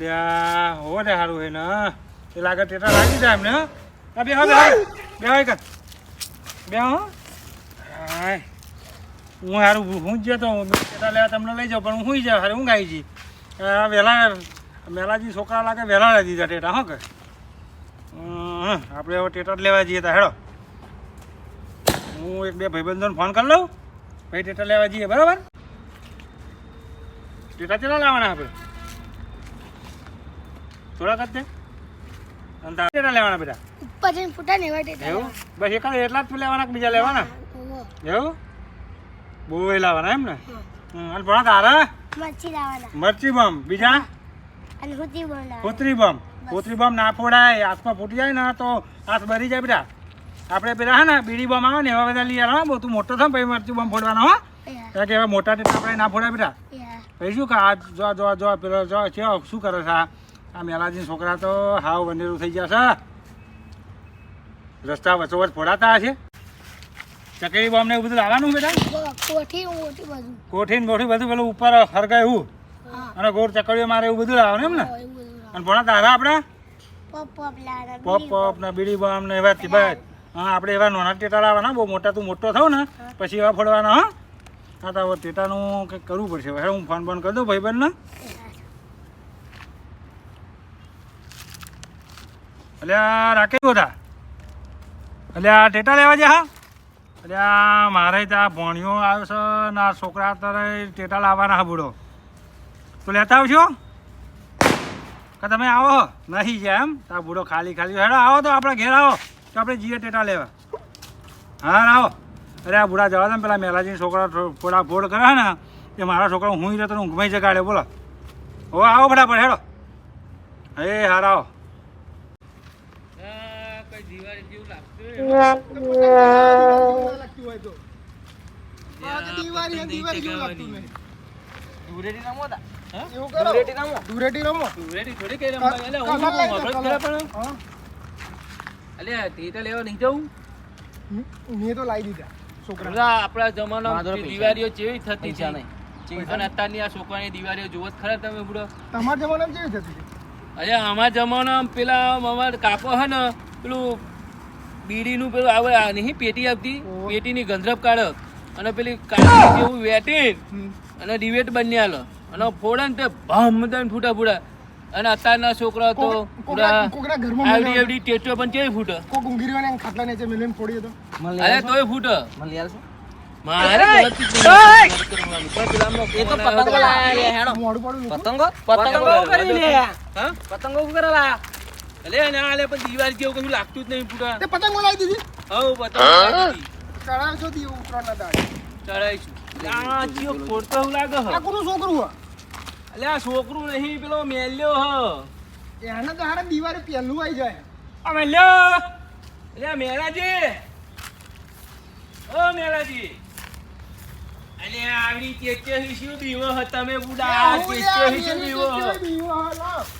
અલ્યા, હો ને સારું હે. ને એ લાગે ટેટા લાગી જાય એમને હા. બે બેહો બે હોય એક બે હાય. હું હારું હું જ જતો ટેટા લેવા તમને લઈ જાઉં પણ હું હુઈ જાઉં હારું હું આવી જી. વહેલા મેલાજી છોકરા લાગે વહેલા લઈ દીધા ટેટા હા કે? આપણે હવે ટેટા જ લેવા જઈએ તા હેડો. હું એક બે ભાઈબંધોને ફોન કરી લઉં. ભાઈ ટેટા લેવા જઈએ બરાબર? ટેટા કેટલા લાવવાના આપણે? થોડા કરતે અને તારે લેવાના બેટા? ઉપર જઈને ફૂટા ને એવા? એવું બસ એક એટલા જ લેવાના કે બીજા લેવાના? એવું? બહુ એ લાવવાના એમ ને અને ભણા તારા? મરચી લાવવાના. મરચી બમ. બીજા? અને હુતી બમ કોતરી બમ. કોતરી બમ ના ફોડાય હાથમાં ફૂટી જાય ને તો હાથ ભરી જાય બેટા. આપણે પેલા હે ને બીડી બમ આવે ને એવા બધા લઈ આવ્યા બહુ તું મોટો થાય પછી મરચી બમ ફોડવાનો હો. કારણ કે એવા મોટા ટેટા આપણે ના ફોડાય બેટા. પછી શું કે આ જો જો જો પેલો જો શું કરે છે આ? આ મેલાજી છોકરા તો હાવ વનેરું થઈ ગયા છે. રસ્તા વચોવચ ફોડાતા હશે. ચકરી બોમ્બ ને એવું બધું લાવવાનું બેટા? કોઠી બધું કોઠી ને બોઠી બધું પેલું ઉપર હરગાય એવું અને ગોળ ચકડીઓ મારે એવું બધું લાવવાનું એમ ને? અને ભણા તારા આપણે? પોપ પોપ ને બીડી બોમ્બ ને એવા બસ. હા આપણે એવા નાના ટેટા લાવવાના બહુ મોટા તું મોટો થાવ ને પછી એવા ફોડવાના હા? હા તો ટેટાનું કંઈક કરવું પડશે. હું ફોન ફોન કરી દઉં ભાઈબંધને. આ રાકેશ બધા આ ટેટા લેવા જ્યા હા? આ મારે ત્યાં ભણ્યો આવ્યો છે ને આ છોકરા અત્યારે ટેટા લાવવાના હા બુડો. તો લેતા આવશો કે તમે આવો નહીં જાય એમ. તો આ બુડો ખાલી ખાલી હેડો આવો તો આપણે ઘેર આવો. તો આપણે જઈએ ટેટા લેવા. હા, આવો. અરે આ બુડા જવા દે પેલા મેલાજી છોકરા ફોડા ફોડ કરે ને, એ મારા છોકરા હું રહેતો ઊંઘમાં જગાડ્યો. બોલો. હો, આવો ફટાફટ, હેડો. એ હારા આવો ધૂળેટી રમો કલર લાવી દો, કલર. હા. મેં તો લાવી દીધા છોકરા આપણા જમાનામાં દિવાળીઓ કેવી થતી છે અને અત્યારની આ છોકરાની દિવાળીઓ જુઓ ખરા તમે અરે, અમારા જમાનામાં પેલા અમાર કાકો હે ને, પેલું બીડીનું પેલું આવે આ નહીં પેટી આવતી. પેટીની ગંધરપ કાઢે અને પેલી કાળી જેવું વેટી અને ડિવેટ બની આલો અને ફોડન તે ભમ દઈને ફૂટા ફૂટા અને અત્યારના છોકરા તો આવડી આવડી ટેટો પણ કેવી ફૂટે? કોક રહ્યો ખાટલા નીચે મેલીને ફોડી તો. અરે તોય ફૂટે. મને યાર મોડું પડું પતંગો! પતંગો કરી લે. હા? પતંગો કરે અલે ના આલે પણ દિવાળી જેવું કશું લાગતું જ નહીં પૂરા તે પતંગો લાવી દીધી? હવ પતંગો ચડાવ છો દી ઉતરાણના દાડે. ચડાઈશું આ ચિયો ફોડતો એવું લાગે હ. આ કોનું છોકરું હે? અલે આ છોકરું નહીં પેલો મેલ્યો હ. એને તો હારે દિવાળી પહેલું આવી જાય. આ મેલ્યો? અલે આ ઓ મેલાજી. અલે આવડી ચેચે શું બીવો હ તમે બુડા આ હું ચેચે યાર, શું એની બીવો હ?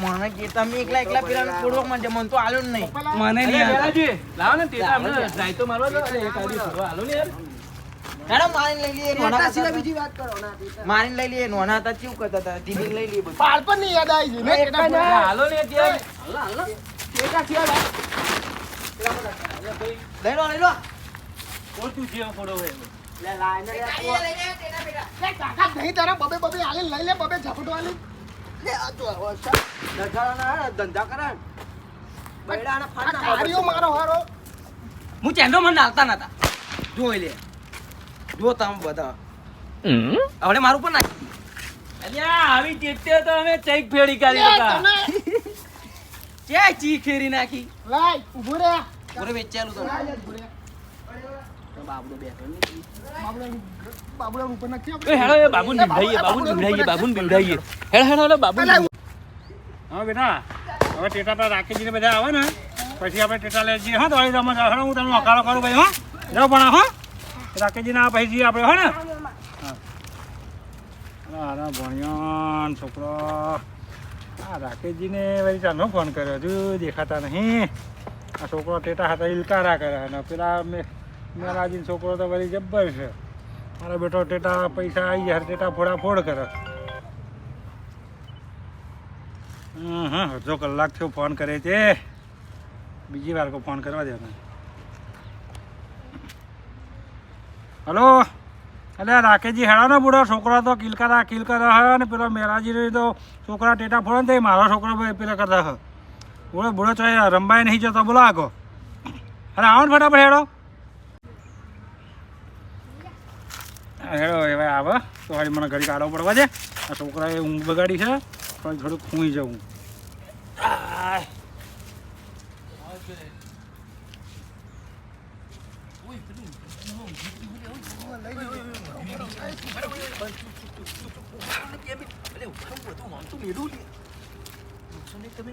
મને તમે એકલા એકલા પેલા ફોડવા માંડે મને તો આલો નહીં. મને અલે લાવો ને મારવા દો. ને યાર. મેડમ મારીને લઈ લઈએ નોના હતા. મારીને લઈ લઈએ નોના હતા કેવું કરતા હતા? ધીમે લઈ લઈએ બધું. બાળપણની યાદ આવી ને હાલો ને ત્યાં લઈ લો લઈ લો તું છે ફોડો હોય હે ચેન્ડો મને નાલતા નતા જોઈ લે જો તમે બધા હવે મારું પણ નાખી અલ્યા આવી ચેતે તો અમે ચેક ફેરી કરી હતા ચી ખેરી નાખી લાય ઊભો રે. પૂરે વેચેલું તો. ઊભો બેઠો ઉપર નાખી હેડો એ બાબુને બીવડાઈએ બાબુને બીવડાઈએ બાબુને બીવડાઈએ હેડો હેડો હેડો બાબુને હા બેટા. હવે ટેટા પર રાખીજીને બધા આવે ને. પછી આપણે ટેટા લઈ જઈએ હા તો આવી હું તમને અકાળો કરું ભાઈ હા. જાઓ પણ હા. રાખીજીને આ પછી જઈએ આપણે હો ને. હા. અરે ભણ્યો છોકરો. આ રાકેશજીને વળી ચાલો ફોન કર્યો. હજુ દેખાતા નહીં. આ છોકરો ટેટા હતા ઇલકારા કરે અને પેલા મેરાજીનો છોકરો તો વળી જબ્બર છે. મારો બેટો ટેટા પૈસા આવી જાય ટેટા ફોડા ફોડ કરે હા અડધો કલાક થયો ફોન કરે છે. બીજી વાર કો ફોન કરવા દે હલો? અલે રાકેશજી હેડા ને બુડો, છોકરા તો કિલકારા કિલ કરે હે ને પેલો મેરાજી તો છોકરા ટેટા ફોડે ને મારો છોકરો પેલા કરતા હે બુડો બોલો ચાહે રમવાય નહીં જતો, બોલો આગો. અરે આવો ને ફટાફટ હેડો. હેડો હવે આવે. તો હારી મને ઘડી કાઢવો પડવા છે આ છોકરાએ ઊંઘ બગાડી છે થોડું થોડુંક ખૂઈ જવું. તમે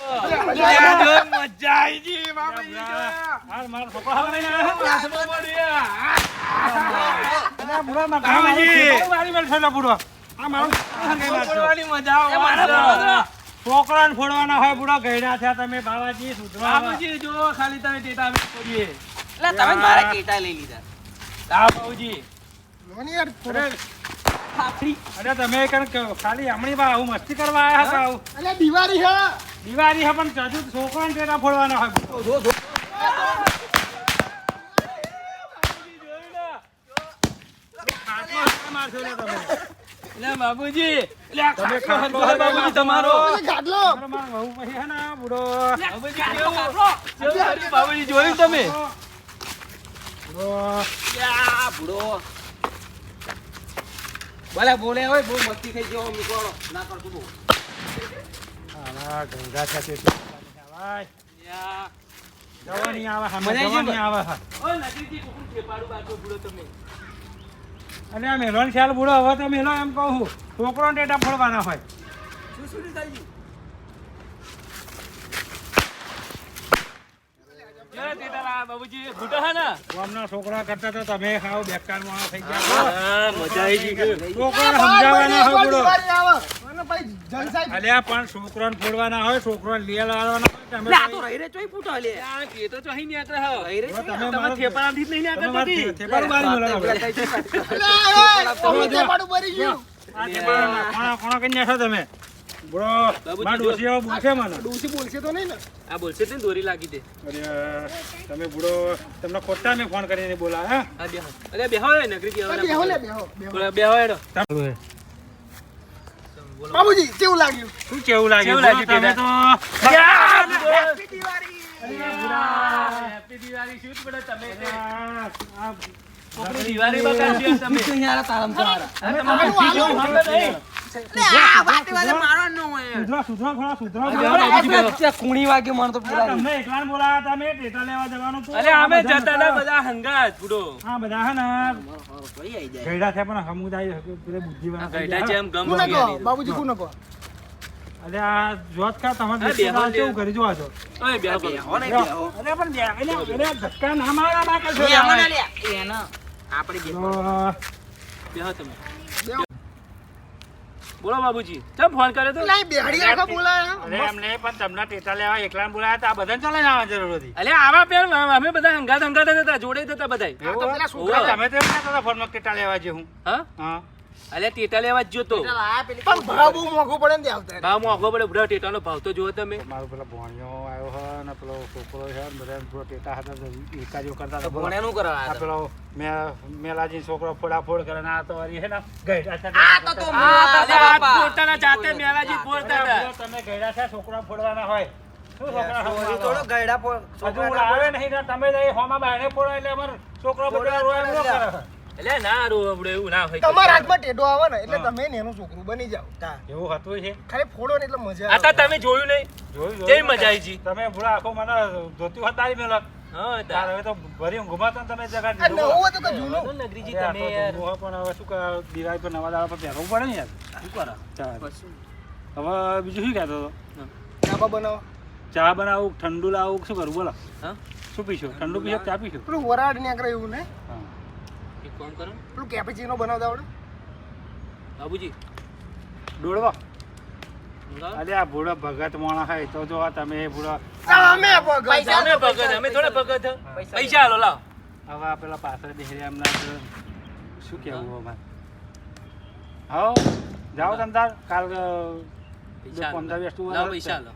છોકરો. છોકરાને ફોડવાના હોય બુડો ગયડા થયા તમે બાબાજી સુધરવા બાબુજી જો ખાલી તમે ટેટા અમે એટલે તમે મારા કેટા લઈ લીધા બાબુજી યાર અરે અરે તમે ખાલી હમણી બા આવું મસ્તી કરવા આવ્યા હતા આવું. અલે દિવાળી હે. દિવાળી હે પણ હજુ છોકરાને ટેટા ફોડવાના હોય. એટલે બાબુજી એટલે તમારો. ગાડલો અરે પછી હે ને બુડો. બાબુજી કેવું કેવું બાબુજી જોયું તમે? બુડો. ભૂડો ભલે બોલે હોય બહુ મસ્તી થઈ ગયો મીકોડો ના કરતું બહુ આવા ગંગા આવાય. જવાની આવે જવાની આવે. ઓય નજીકથી કોકનું ઠેપાડું બાટો ભૂલો તમે અને આ મેલોન ખ્યાલ બુડો હવે તો મેલો એમ કહું છોકરો ટેટા ફોડવાના હોય શું શું ક્યારે ટેટા લાયા બાબુજી ભૂટા હે ને? ગામના છોકરા કરતા તો તમે ખાવ બેકાર માણસ થઈ ગયા. મજા આવી ગઈ. છોકરાને સમજાવવાના હોય બુડો દિવાળી આવે. અને ભાઈ જલસા અલ્યા પણ છોકરાને ફોડવાના હોય છોકરાને લઈ લાવવાના તમે તો રહી રે ચોઈ ફૂટો લે. આ કે તો ચોહી નીકળે હે. રહી રે તમે તમે મારો ઠેપાડાથી નહીં તમે હતી. થેપાડું બારી મળો આપણે. અલે આવે તમે તે પાડું ભરી ગયું. આ થેપાડું કોણા કોણા કરી નાખો તમે? બુડો બાબુજી ડોસી જો. બોલશે મને. ડોસી બોલશે તો નહીં ને? આ બોલશે તે દોરી લાગી દે. અરે તમે બુડો તમને ખોટા મેં ફોન કરીને બોલા હા? આ બેહો. અરે બેહો એ નકરી કેવા બેહો લે બેહો બેહો. બેહો એડો બાબુજી કેવું લાગ્યું? શું કેવું લાગે કેવું લાગ્યું તમે તો. હેપી દિવાળી હેપી દિવાળી શું પડે તમે તે? આપણી દિવાળી બગાડશો તમે. તું યાર તારમ તારા તમે તમારે બીજો બાબુજી કોને કહો અરે આ જોત કા તમારે કેવું કરી જોવા છો. અરે પણ અરે ધક્કા ના મારા ના લ્યા. આપણે બેહો તમે. બોલો બાબુજી ચમ ફોન કર્યો તો? લાઈ બેહડી આખા બોલાયા અરે એમને પણ તમને ટેટા લેવા એકલા બોલાયા હતા આ બધાને ચાલે આવવા જરૂર હતી. અલે આવા પેર અમે બધા હંગાત હંગાત હતા જોડે જ હતા બધા તમે તો ફોનમાં ટેટા લેવા જે હું. હા? હા. અલે ટેટા લેવા જ જોતો પણ ભાવ બહુ મોંઘો પડે ને આવતા ભાવ મોંઘો પડે બુઢા ટેટાનો ભાવ તો જુઓ તમે. મારો પેલો ભોણિયો આવ્યો હે ને પેલો છોકરો છે ને બધા પેલો ટેટા હતા તો એકાદીઓ કરતા હતા બોલો. ભોણેનું કરવા આ પેલો મે- મેલાજી છોકરો ફોડાફોડ કરે ને આ તો વળી હે ને ગઈડા છે. આ તો તો આ આ તો પોતાના જાતે મેલાજી ફોડતા હતા. તમે ગઈડા છે છોકરા ફોડવાના હોય. થોડો ગઈડા ફોડ હજુ છોકરા આવે નહીં ને તમે હોમાં બાયણે ફોડો એટલે અમાર છોકરો બધા રોય ન કરે. એટલે ના રો આપણે એવું ના હોય. તમારા હાથમાં ટેટો આવે ને એટલે તમે ને એનું છોકરું બની જાવ તા. એવું હતું છે ખાલી ફોડો ને એટલે મજા આ તો તમે જોયું નહીં. જોયું કેવી મજા આવી જી? તમે ભૂલા આખો મને ધોતી મેલો. હા તાર હવે તો ભરી ઊંઘમાં તો તમે જગા આ નવું તો કે જૂનું? નગરીજી તમે યાર. ધૂળો પણ હવે શું કરે દિવાળી પર નવા દાડા પર પહેરવું પડે ને યાર. શું કરો? હવે બીજું શું કહેતો હતો? ડાબા બનાવો. ચા બનાવું ઠંડુ લાવું શું કરું બોલો? હા? શું પીશો? ઠંડુ પીશો ચા પીશો? પેલું વરાડ નીકળે એવું ને? કામ કરો. પેલું કેપેચીનો બનાવતા આવડે? બાબુજી. દોડવા. અરે આ ભૂડો ભગત મોણા હે તો જો આ તમે ભૂડો અમે ભગત. પૈસા અમે ભગત અમે થોડા ભગત. પૈસા. હાલો લાવ. હવે આ પેલા પાછળ બેહરી એમના શું કેવું અમારે હા જાઓ તમે કાલ. પંદર પૈસા હાલો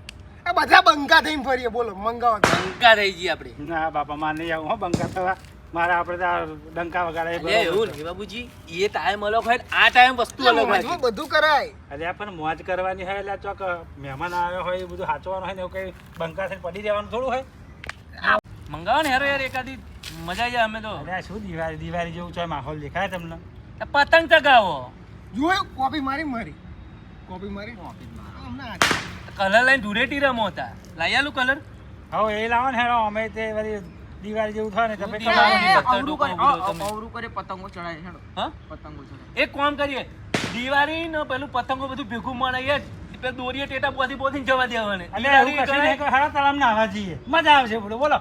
બધા બંકા થઈને ફરીએ બોલો મંગાવો બંકા થઈ ગઈ આપણે ના બાપા માં નહીં આવું હો બંકા થવા. મારે આપણે ત્યાં ડંકા વગાડે એવું નહીં બાબુજી એ ટાઈમ અલગ હોય આ ટાઈમ વસ્તુ અલગ હોય બધું કરાય. અરે પણ મોજ કરવાની હોય એટલે ચોક મહેમાન આવ્યો હોય એ બધું સાચવાનું હોય ને એવું કઈ બંકા થઈને પડી જવાનું થોડું હોય. મંગાવો ને હેરો યાર એકાદી મજા જાય અમે તો. અરે શું દિવાળી દિવાળી જેવું છે માહોલ દેખાય તમને? પતંગ ચગાવો. જોયું કોપી મારી મારી. કોપી મારી. કોપી કલર લઈને ધૂળેટી રમો હતા લઈ આલું કલર હવે એ લાવો ને હેરો અમે તે વળી દિવાળી જેવું થાય ને કરાવો દિવાળી? અવરું કરે. અવરું કરે પતંગો ચડાય હેડો. હા? પતંગો ચડાય એક કામ કરીએ. દિવાળી ને પેલું પતંગો બધું ભેગું મળે પેલું દોરીએ ટેટા બોધી બોધી જવા દેવાને. એટલે એવું કશું નહીં કે હેરો તળાવ ના આવા જઈએ. મજા આવશે બોલો બોલો.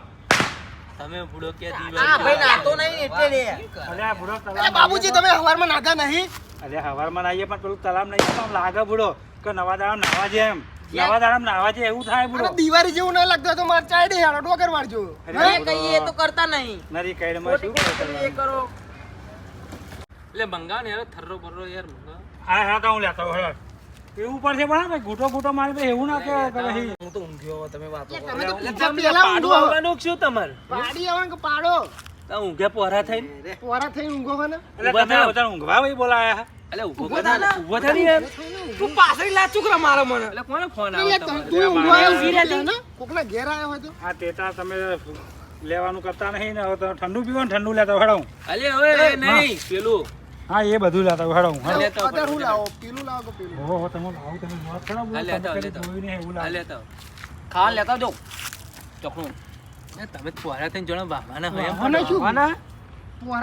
તમે ભૂડો કે આ દિવાળી ભાઈ નાતો નહીં એટલે રે. અરે આ બુડો તળાવ બાબુજી તમે હવારમાં નાગા નહીં? અરે હવારમાં નાહીએ પણ પેલું તળાવ નહીં તો લાગે બુડો કે નવા દાડા નાવા જેમ. એમ નવા દાડા નાવા છે એવું થાય બુડો દિવાળી જેવું ના લાગતું તો મારે ચાયડી હેડો ડોકર મારજો અરે એ કહીએ તો કરતા નહીં. નરી કઈડમાં શું કરો. એટલે મંગાવો ને યાર થર્રો બરરો યાર મંગા હા હા તો હું લેતો હળ એવું પડશે પણ હા ભાઈ ઘૂંટો ઘૂંટો મારે એવું ના કહેવાય કે ભાઈ. હું તો ઊંઘ્યો તમે વાતો કરો. તમે તો પાડું આવવાનું શું તમારે? પાડી આવવાનું કે પાડો. તો ઊંઘે પોરા થઈને? પોરા થઈને ઊંઘો ને. એટલે તમે બધા ઊંઘવા ભાઈ બોલાયા. એટલે ઊભો ઊભો થા થા થા ને તું પાછળ લાચુક રે મારો મને. એટલે કોને ફોન આવે તું તમારે? આવ્યો ઊભી ને? કોકના ઘેર આવ્યો હોય તો? આ ટેટા તમે લેવાનું કરતા નહીં ને હવે તો ઠંડુ પીવાનું ઠંડુ લેતા હેડો અલે હવે નહીં પેલું. હા એ બધું લેતા હેડો હા લેતા અત્યારે હું લાવો પેલું લાવો પેલું? ઓહો તમે લાવો તમે વાત કરો હા, લેતા લેતા ખા લેતા જો ચોકણું તમે પોરા થઈને જણા વાહવાના હોય? વાહવાના?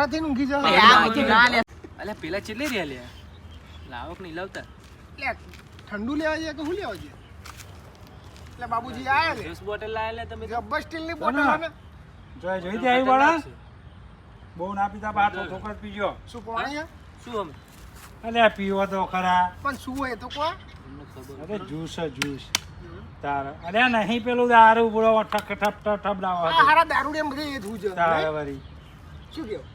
થઈને ઊંઘી જાવ ના અલે પેલા ચેટલી રહ્યા લે લાવક નહીં લાવતા. એટલે ઠંડુ લેવા જાય કે શું લેવા જાય? એટલે બાબુજી આયા લે. જ્યુસ બોટલ લાયા લે તમે ગબ્બર સ્ટીલની બોટલ આને. જોય જોઈ જોઈ દે આવી વાળા? બહુ ના પીતા બા તો થોડો પીજો. શું પાણી શું અમે અલ્યા પીવો તો ખરા. પણ શું હોય તો કો અરે જ્યુસ છે જ્યુસ. તાર. અરે નહીં પેલું દારૂ બોલો ઠક ઠપ ઠપ ઠપ લાવો હારા દારૂડિયા બધે એ થયું છે તારે? શું કેવું?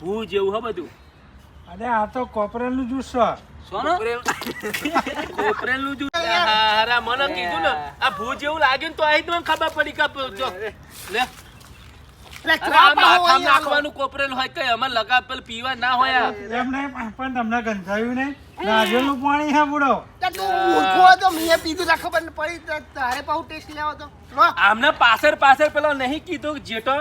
શું જેવું હે બધું. અરે આ તો કોપરેલનું જ્યુસ છે. સોનો? કોપરેલનું જ્યુસ હારા મને કીધું ને આ ભૂ જેવું લાગ્યું ને તો આઈ જ ખબર પડી કે જો. લે. નાખવાનું કોપરેલ હોય કઈ અમે લગાવ પેલું પીવા ના હોય. એમ નહીં પણ તમને ગંધાયું ને નારિયેળનું પાણી હે બુડો. તો મેં પીધું તા ખબર ન પડી તારે પાઉ ટેસ્ટ લેવો તો. લો. આમને પાછળ પાછળ પેલો નહીં કીધું જેઠો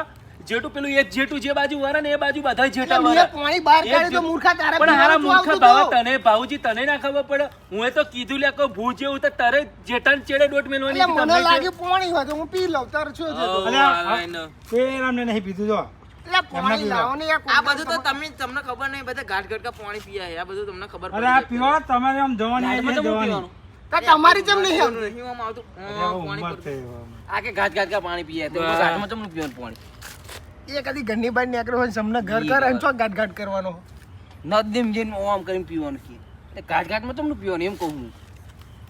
જેઠું પેલું એક જેઠું જે બાજુ વરે ને એ બાજુ બધા જેટા વરે. પાણી બહાર કાઢે તો જે- મૂર્ખા તારા પણ હારા મૂર્ખા બાવા તને ભાઉજી તને ના ખબર પડે? હું તો કીધું લે કો ભૂ જેવું તો તારે જેટાન ચેડે દોટ મેલવાની હતી મને લાગે પાણી હોય તો હું પી લઉં તાર છો? અલ્યા. તે અમને નહીં પીધું જો. પાણી લાવો ને આ બધું તો તમારે- તમે તમને ખબર નહીં બધા ઘાટ ગાટકા પાણી પીયા આ બધું તમને ખબર અરે આ તમારે આમ જવાની જવાની. પીવાનું. તો તમારી જેમ નહીં નહીં આમ. આવતું. અરે હા, હવે પાણી. આ કે ઘાટ ઘાટ પાણી પીએ તો ઘાટમાં ચમનું પીવાનું પાણી. એ કદી ઘરની બહાર નીકળ્યો હોય સમને ઘર ઘર. અને ચોક ગાંઠ ગાંઠ કરવાનો નદીમ જઈને આમ કરીને પીવાનું કે એટલે ઘાટ ઘાટમાં તમને પીવાનું એમ કહું હું.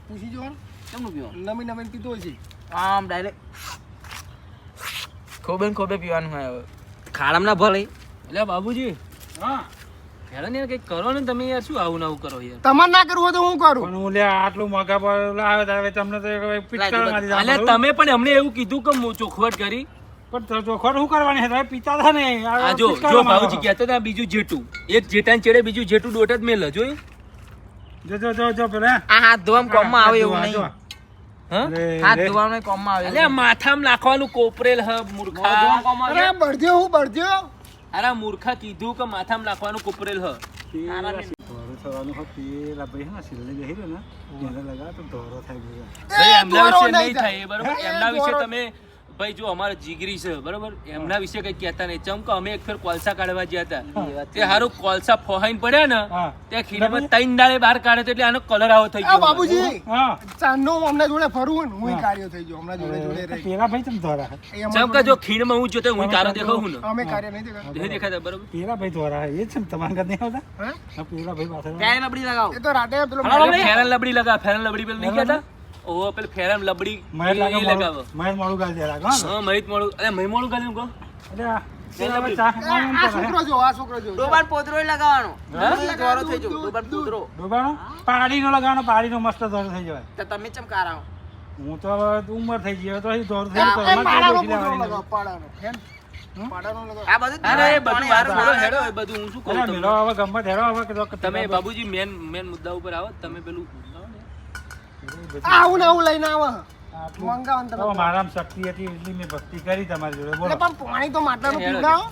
પૂછી જોવાનું. તમને પીવાનું. નમી નમી પીતો હોય છે. આમ ડાયરેક્ટ ખોબે ખોબે પીવાનું હોય હવે. ખાડામાં ના ભલે. એટલે બાબુજી હા. હેડો ને યાર કરો ને તમે યાર શું આવું નવું કરો યાર? તમારે ના કરવું હોય તો હું કરું? પણ હું આટલું મોંઘા પર લાવે તમને તો મારી તમે પણ અમને એવું કીધું કે હું ચોખવટ કરી. પણ તો ચોખવટ શું કરવાની છે? તમે પીતા હતા ને. આ જો જો બાબુજી કહેતા હતા બીજું જેટું એક જેટાને ચડે બીજું જેટું દોટ જ મેલ જોયું જો જો જો જો પેલા આ હાથ ધોવામાં કોમમાં આવે એવું નહીં. હાથ ધોવાનું કોમમાં આવે એટલે માથામાં નાખવાનું કોપરેલ હ મૂર્ખા. અરે બળદ્યો હું બળદ્યો અરે મૂર્ખા કીધું કે માથામાં નાખવાનું કોપરેલ હ. થવાનું હોય, પેલા ભાઈ હે સિલ્લે બેહી રહ્યો ને એને લગાવો તો ધોરો થાય ગયો. એમના વિશે નહીં. થાય બરોબર? એમના વિશે તમે ભાઈ જો અમારે જીગરી છે બરોબર? એમના વિશે કઈ કહેતા નહીં. ચમકો અમે એક ફેર કોલસા કાઢવા ગયા હતા. તે હારું કોલસા ફોહાઈને પડ્યા ને. તે ખીરામાં ત્રણ દાડે બહાર કાઢે તો એટલે આનો કલર આવો થઈ ગયો. બાબુજી ચાંદનો હમણાં જોડે ફરવું ને હું. કાર્યો થઈ ગયો હમણાં જોડે જોડે રહી. પેલા ભાઈ તમ ધોરા હે. એ અમારા ચમ કે જો ખીણમાં હું જોતો હું તારો દેખો હું ને. અમે કાર્ય નહીં દેખાતા. નહીં દેખાતા બરોબર? પેલા ભાઈ ધોરા એ છે તમારા ઘર નહીં આવતા? પેલા ભાઈ પાસે ક્યાંય લબડી લગાવ એ તો રાતે પેલો ફેરન લબડી લગા ફેરન લબડી પેલું નહીં કહેતા? ઓહો પેલું ફેરન લબડી મહેત લગાવો. મહેત મોડું ગાળી દે લાગે, હા મહેત મોડું. અરે મહી મોડું ગાલ કો લગાવવાનો. ધોરો થઈ જવું. ડોબાન પોતરો ડોબાનો? પાડીનો લગાવવાનો પાડીનો મસ્ત ધોરો થઈ જાય તમે ચમ હું તો ઉંમર થઈ ગઈ તો અહીં થઈ ગયો કીધું કે તમે બાબુજી મેન મેન મુદ્દા ઉપર આવો. તમે પેલું આવું ને આવું લઈને આવે. આટલું- તમે. મારામાં શક્તિ હતી એટલી મેં ભક્તિ કરી તમારી જોડે. બોલો. પણ પાણી તો માટલાનું પીવડાવો.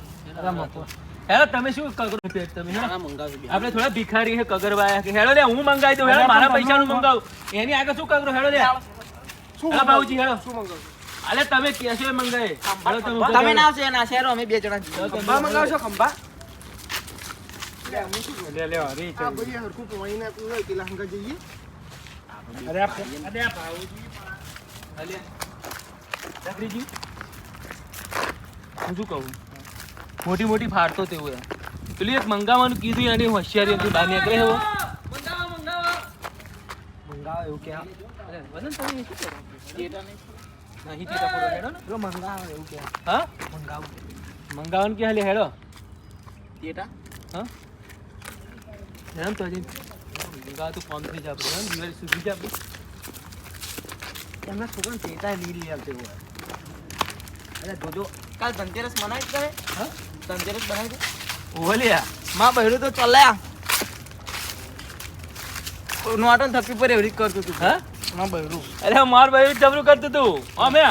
હેડો. તમે શું કગરો તમે આ આપણે થોડા ભિખારી હે કગરવાયા કે હેડો લે હું મંગાવી દઉં. હેડો અરે મારા પૈસાનું તમે- મંગાવું. એની આગળ શું કગરો? હેડો લે. શું બાબુજી હેડો. શું મંગાવું? અલે તમે કેશો મંગાવે. હેડો તમે તમે ના આવશો એના શહેરો અમે બે જણા છીએ. ખંભા મંગાવશો ખંભા? લે લે હરી આ ભાઈ હરખું પાણી નાખવું હોય પેલા હંગા જઈએ. અરે આ અરે આ ભાઉજી અલે ચક્રીજી હું શું કહું? મોટી મોટી ફાડતો તેવું એમ. પેલી એક મંગાવવાનું કીધું એની હોશિયારી હતી બહાર નીકળે એવો મંગાવો એવું કે અરે, વદન તમે શું કરો? નહીં. પડો હેડો ને. મંગાવો એવું કે. હા? મંગાવો. મંગાવવાનું કે હાલે હેડો. હા? હેરાન તો હજી. મંગાવ તો થઈ જાય આપણે દિવાળી સુધી જાય એમના છોકરાને ટેટા લઈ લઈ આવશે એવું અરે જોજો કાલ ધનતેરસ મનાય કરે હા? ધનતેરસ બનાવી દે ઓલિયા માં બહેરું તો ચલ્યા નોટન થપ્પી પર એવી રીત કરતું તું. હા? માં બહેરું અરે માર ભાઈ જબરું કરતું તું. અમે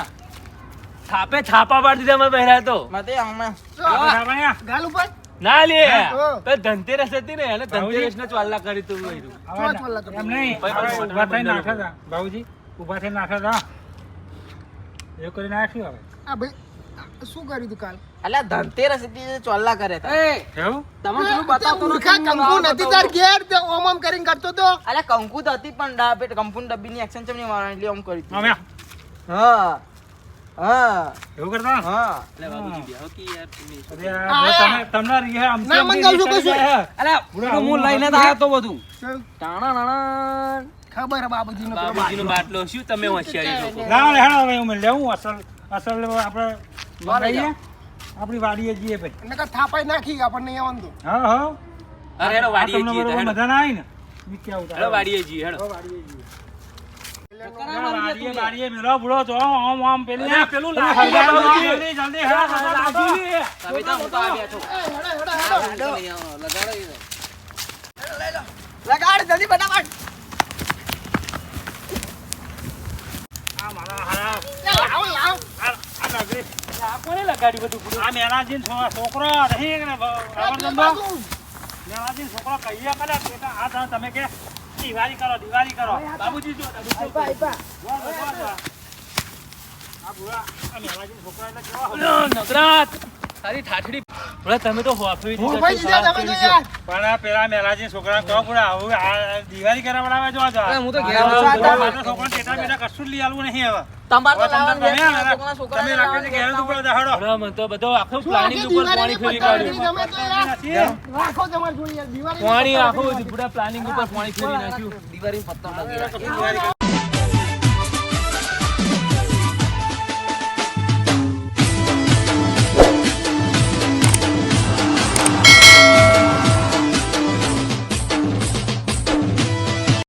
થાપે થાપા પાડી દીધા મારા બહેરા તો. માતે હમણાં ગાલ ઉપર. ના લે. તો. ધનતેરસ હતી ને એને ધનતેરસ ને ચાલ્લા કરી તું બહેરું એમ નહીં. ભાઈ, હવે ભાઈ, ઊભા થઈને બંને નાખ્યા હતા બાબુજી ઊભા થઈને નાખ્યા હતા એ કરી નાખ્યું હવે. આ ભાઈ શું કર્યું તું કાલ? અલ્યા ધનતેરસ હતી ચોલ્લા કરે હતા એવું? તમે પેલું બતાવતો મૂર્ખા કંકુ નથી તાર ઘેર તે ઓમ ઓમ કરીને કરતો તો. અલ્યા કંકુ તો હતી પણ ડા કંકુ ડબ્બી ની એક્શન ચમની મારવાની એટલે આમ કરી હા. હા. એવું કરતા? હા. એટલે બાબુજી બેહો કે યાર તમે અરે આ ભાઈ તમે તમને રીહે આમ ના મંગાવજો કશું. અલ્યા હું હું લઈને જ આવ્યો તો બધું. ટાણા નાણા ખબર બાબુજીનો બાટલો શું તમે હોશિયારી છો? ના લે હેડો હું લેવું. અસલ અસલ આપણે વાડીએ જઈએ ભાઈ. એને થાપાઈ નાખી આપણને હા હા. અરે હેડો વાડીએ જઈએ હેડો. મજા ના આવી ને હેડો વાડીએ જઈએ હેડો. વાડીએ વાડીએ લગાડ. જલ્દી ફટાફટ. છોકરો છોકરો કહીએ કદાચ તમે કે દિવાળી કરો દિવાળી કરો. બાબુજી જો આપ્યા, આપ્યા. જો, જો, જો. આ બુડા આ મેલાજીન છોકરા એટલે કેવા નગરાત તારી ઠાઠડી ભલે તમે તો હોફી હું ભાઈ દીધા તમે તો પણ આ પેલા મેલાજી છોકરા તો પડે આવું આ દિવાળી કરાવડાવે જો આ અરે હું તો ઘેર મારા છું. આ મારા છોકરાને ટેટા બેટા કશું જ લઈ આવું નહીં હવે. તમારે તો લાવવાનું તમે છે, આ- છોકરાના છોકરાને તમે રાખો છો ઉપર દહાડો. મને તો બધો આખો પ્લાનિંગ ઉપર પાણી ફેરી કાઢ્યું. તમે તો રાખો. તમાર જોઈએ યાર દિવાળીની પાણી આખો પૂરા પ્લાનિંગ ઉપર પાણી ફેરી નાખ્યું. દિવાળી પત્તા લાગી દિવાળી